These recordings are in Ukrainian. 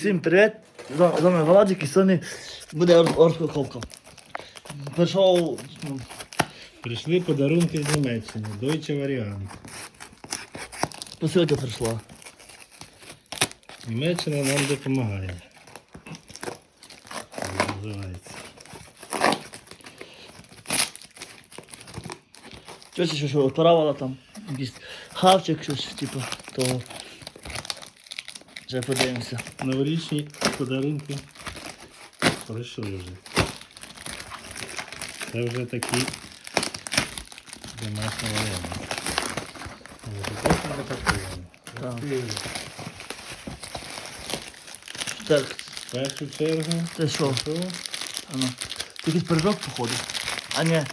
Всім привіт! З вами Владик і сьогодні буде розпаковка. Прийшов ну, Прийшли подарунки з Німеччини. Deutsche Variant. посилка прийшла. Німеччина нам допомагає. Називається. Щось що, що відправила там, якийсь хавчик, щось, типу, того. Вже подивимося. Новорічні подарунки пройшли вже. Це вже такі домашні варіанти. Так. Так, В першу чергу. це що? що? Якийсь пиріжок, походу. А ні.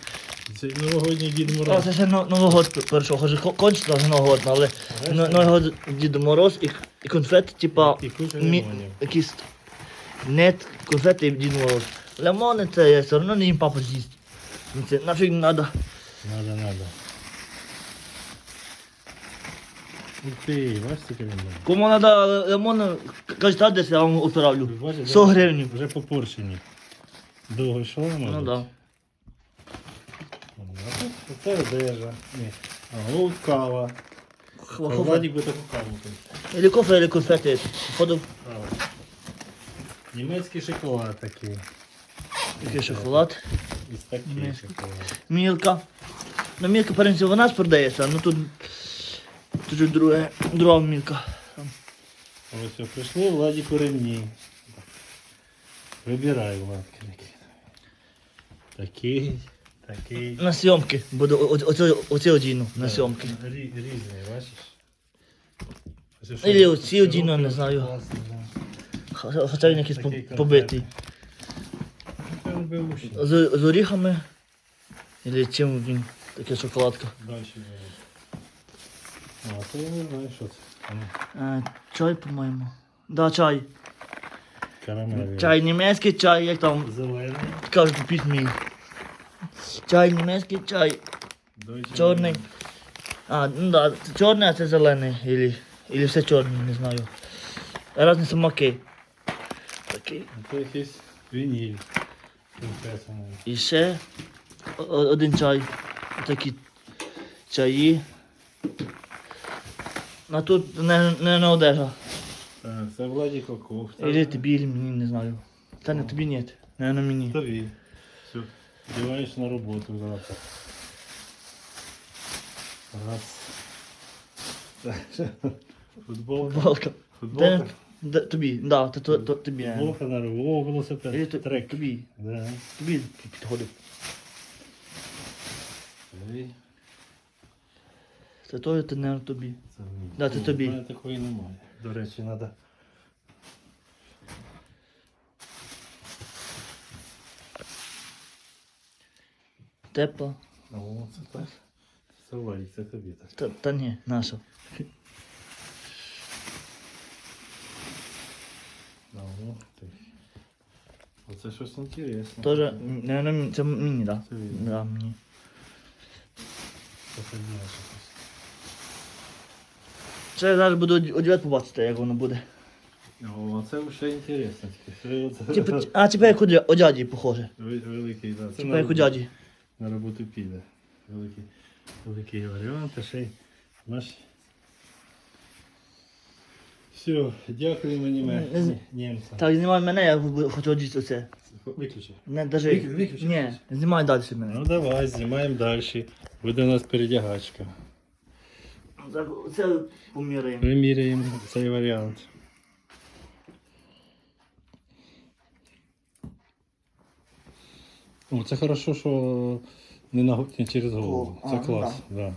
Це новогодній Дід А, Мороз. це ще Но- Новий год першого. Хоже, кончиться вже Новий год, але Но- Новий Дід Мороз і, і конфети, типа, І куча мі, лимонів. якісь нет конфети і Дід Мороз. Лимони це я все одно не їм папа з'їсть. Ну, Це нафіг не треба. Надо, надо. Ух ти, бачиш таке лимон? Кому треба лимони, кажуть, а десь я вам. Бачиш, 100 гривень. Вже попорчені. Довго йшло, може? Ну да. Це одежа. Ні. А, от кава. Владик би таку каву. Или кофе, или конфети. Походу, Німецький шоколад такий. який шоколад. Із такий шоколад. Мілка. Ну, мілка, принципі, вона ж продається, ну тут, тут друге, друга мілка. Ось все, прийшли Владику ремні. Вибирай, Владки. Такий. Такий. На зйомки. Буду о- оце, оце одіну, на зйомки. Рі- Різний, бачиш? Ось що- Ілі оці одіну, не знаю. класні, да. Хоча хоча він якийсь Такий по- побитий. Це. З, з оріхами. Или чим він, таке шоколадка. Далі. А, це я не знаю, що це. А ну, Е, чай, по-моєму. Да, чай. Карамель. Чай німецький, чай, як там Зелений. кажуть у письмі. Чай німецький, чай чорний. А, ну да, це чорний, а це зелений. Или, или все чорне, не знаю. Разні смаки. Такий. Це якийсь вініль. І ще один чай. Такі чаї. А тут не, не, не одежа. Це Владіко кофта. Или тобі, или мені, не знаю. Та не тобі ні. Наверно, мені. Тобі. Все. На роботу завтра. Раз. Футболка. Футболка. Футболка. Де, де, тобі, да, то, то, то, тобі. е. Футболка на роботу. О, велосипед. то, Трек. тобі. Да. Тобі підходить. Ой, Це то, це не тобі. Це мені. Да, це тобі. в мене такої немає. До речі, треба. Тепла. О, це так. Це Владик, це тобі так. Та, та ні, наша. Да, о, ти. Оце щось інтересне. Тоже, наверно, це мені, да. Це він. Да, мені. Це фігня щось. Це я зараз буду одягати побачити, як воно буде. О, це вже інтересно. Це, це, Типу, а, типа як у дя- у дяді похоже. Ви- Великий, да. Це Типа на, як у дяді. На роботу піде. Великий, великий варіант, а ще й наш. Все, дякуємо німе... Ні- німцям. Так, знімай мене, я хочу одягти оце. Виключи. Не, даже... Виключи, виключи, Ні, знімай далі мене. Ну давай, знімаємо далі. Буде у нас передягачка. Так, Це поміряємо. Приміряємо цей варіант. О, це хорошо, що не, на, не через голову. О, Це а, ну клас, да.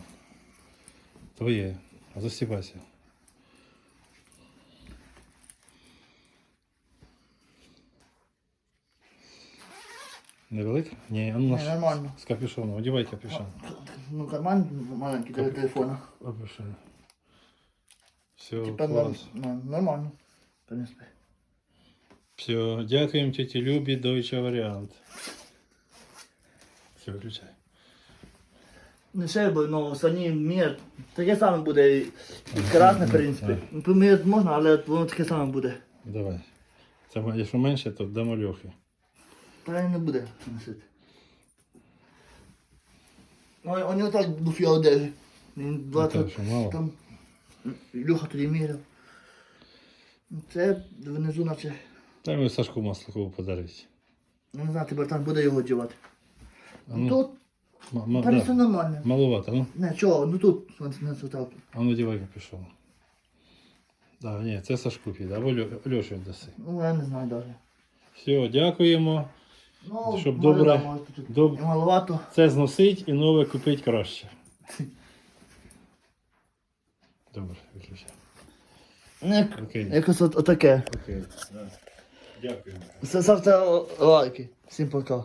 Твоє. Засібайся. Невелика? Ні, а ну Ні, наш нормально. з капюшоном. Одівай капюшон. Ну, карман маленький для телефона. Капюшон. Все, Типа клас. ну, нормально. В принципі. Все, дякуємо тіті Любі, Deutsche варіант. Все, виключай. Не ще бо, ну, самі мір. Таке саме буде і красне, в принципі. Ну, поміряти можна, але воно таке саме буде. Давай. Це якщо менше, то дамо Льохи. Та не буде носити. Ну, у нього так дуфі одежі. Він Так, 20 що мало. там. Люха тоді міряв. Ну, Це внизу наче. Та ми Сашку Маслакову подарить. Ну, не знаю, ти братан буде його одягати. Ну, Тут ма- да. все нормально. Маловато, ну. Не, чого, ну тут на, на цвіталку. А ну дівайка пішов. Да, ні, це Сашку піде, або Льо- Льоші віддаси. Ну, я не знаю навіть. Все, дякуємо. Ну, Щоб може, добре- да, може, тут доб- і маловато. Це зносить і нове купить краще. Добре, виключай. Ну, Окей. якось от, отаке. Окей. Да. Дякую. Ставте лайки. Всім пока.